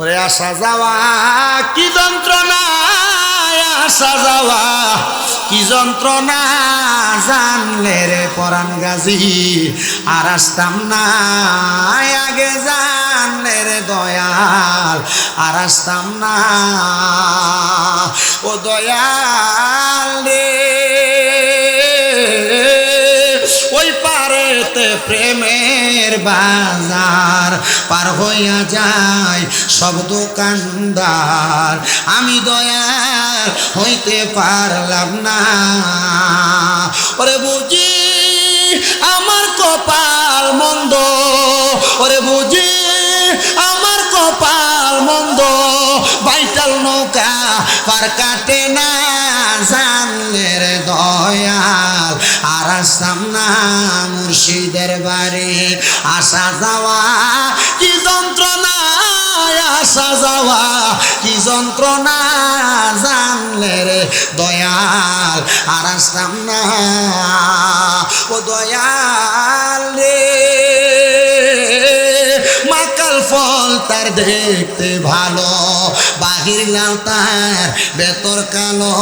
ওরে আসা যাওয়া, কি যন্ত্রণা আসা যাওয়া, কি যন্ত্রণা জানলে রে পরাণ গাজী, আর আসতাম না, আগে জানলে রে দয়াল, আর আসতাম না, ও দয়াল। প্রেমের বাজার পার হইয়া যায় সব দোকানদার। আমি দয়ার হইতে পারলাম না। ওরে বুঝি আমার কপাল মন্দ। ওরে বুঝি আমার কপাল মন্দ। বাইটাল নৌকা পার কাটে না জানলে রে দয়াল। আসতাম না মুর্শিদের বাড়ি। আসা যাওয়া কি যন্ত্রণা আসা যাওয়া কি যন্ত্রণা জানলে রে দয়াল। আর আসতাম না, ও দয়াল রে। মাকাল ফল তার দেখতে ভালো বাহির লাল তার বেতর কালো।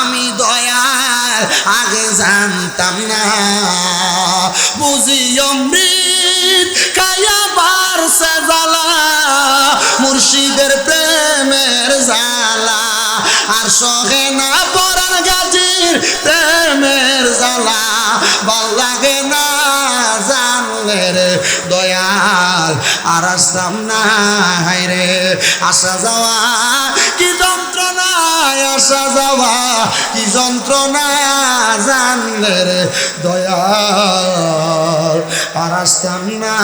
আমি দয়াল, আগে জানতাম না। বুঝি অমৃত কায়াবার সে মুর্শিদের প্রেমের জ্বালা। আর সহে না পরার গাজির প্রেমের জ্বালা। ভালো লাগে না জানলে রে দয়াল আর আসতাম না রে, আসা যাওয়া কি যন্ত্রণায় আসা যাওয়া কি যন্ত্রণা জানলে রে দয়া আর আসতাম না।